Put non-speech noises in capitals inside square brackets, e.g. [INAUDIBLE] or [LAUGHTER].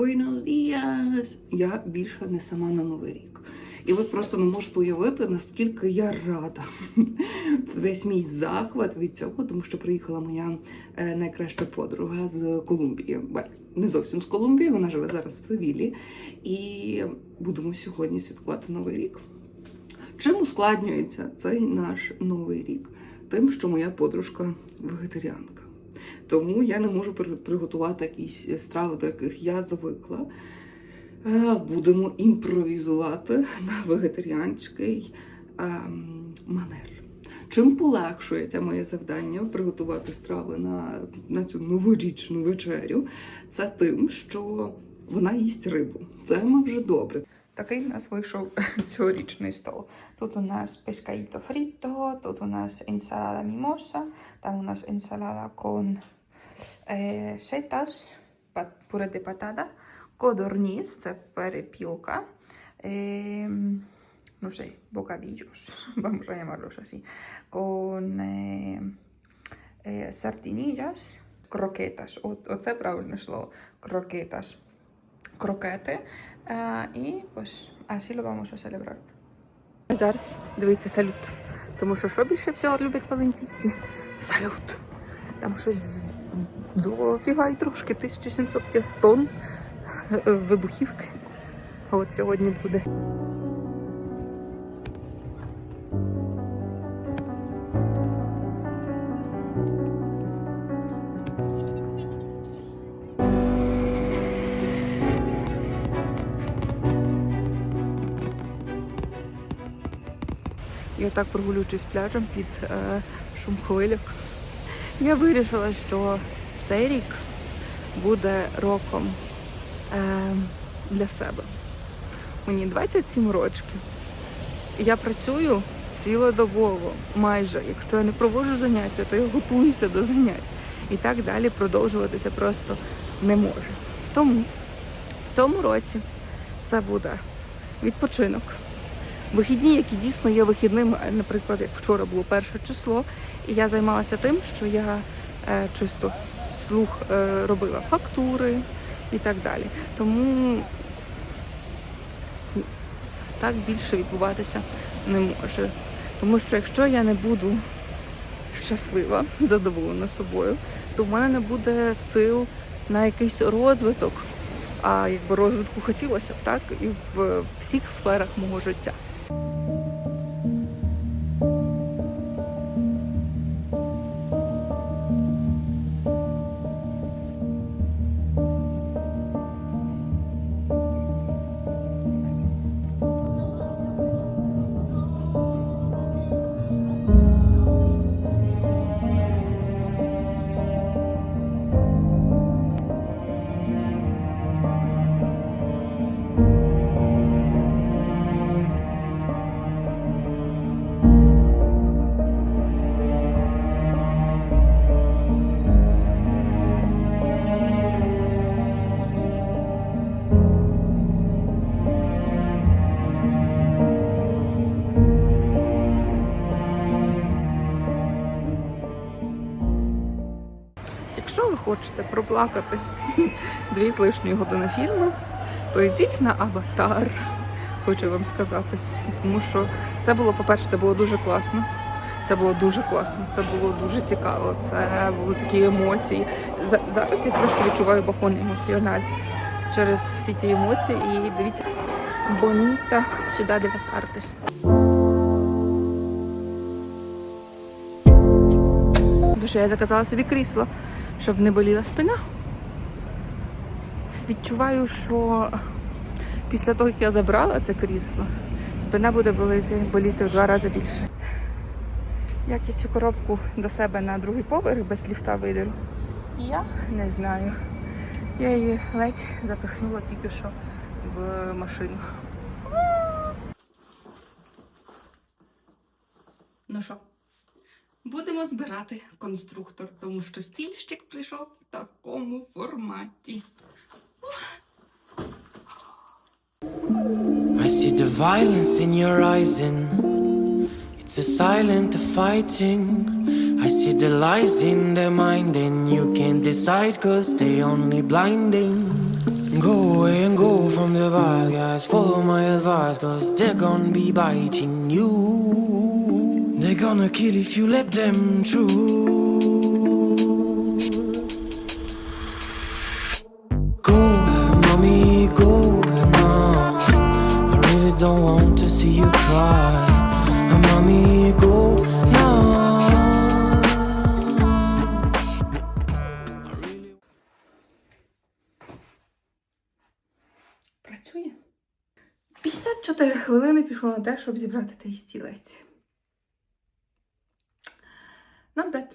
Buenos días! Я більше не сама на Новий рік. І ви просто не можете уявити, наскільки я рада. Весь мій захват від цього, тому що приїхала моя е, найкраща подруга з Колумбії. Не зовсім з Колумбії, вона живе зараз в Севілі. І будемо сьогодні святкувати Новий рік. Чим ускладнюється цей наш новий рік? Тим, що моя подружка вегетаріанка. Тому я не можу приготувати якісь страви, до яких я звикла. Е, Будемо імпровізувати на вегетаріанський ем, манер. Чим полегшується моє завдання приготувати страви на, на цю новорічну вечерю, це тим, що вона їсть рибу. Це ми вже добре. Такий у нас вийшов цьогорічний стол. Тут у нас пескаїто фрітто, тут у нас ensalada mimosa, там у нас ensalada con е, setas, па- puré de patata, це перепілка, е, no sé, bocadillos, vamos a llamarlos así, con е, е, sardinillas, croquetas, От, оце правильне слово, croquetas, крокети. Е, і ось así lo vamos a celebrar. Зараз дивіться салют. Тому що що більше всього люблять валентійці? Салют. Там щось дофіга і трошки 1700 тонн е, вибухівки. От сьогодні буде. І отак прогулюючись пляжем під е, шум хвильок, я вирішила, що цей рік буде роком е, для себе. Мені 27 років. Я працюю цілодобово, майже. Якщо я не проводжу заняття, то я готуюся до занять. І так далі продовжуватися просто не може. Тому в цьому році це буде відпочинок. Вихідні, які дійсно є вихідними, наприклад, як вчора було перше число, і я займалася тим, що я е, чисто слух е, робила фактури і так далі. Тому так більше відбуватися не може. Тому що якщо я не буду щаслива, [LAUGHS] задоволена собою, то в мене не буде сил на якийсь розвиток. А якби розвитку хотілося б, так, і в всіх сферах мого життя. Хочете проплакати [LAUGHS] дві з лишньої години фільму, то йдіть на аватар, хочу вам сказати. Тому що це було, по-перше, це було дуже класно. Це було дуже класно, це було дуже цікаво. Це були такі емоції. Зараз я трошки відчуваю бахон емоціональ через всі ті емоції. І дивіться, Боніта сюди де артис. Бо я заказала собі крісло, щоб не боліла спина. Відчуваю, що після того, як я забрала це крісло, спина буде боліти, боліти в два рази більше. Як я цю коробку до себе на другий поверх без ліфта видеру? Я не знаю. Я її ледь запихнула тільки що в машину. Ну що? Будемо збирати конструктор, тому що стільщик прийшов в такому форматі. I see the violence in your eyes and it's a silent fighting. I see the lies in their mind and you can't decide cause they only blinding. Go on the bad guys, follow my advice, cause they're gonna be biting you. They're gonna kill if you let them through. Go, mommy, go now. I really don't want to see you cry. Mommy, go now. Працює. 54 хвилини пішло на те, щоб зібрати той стілець. መምረት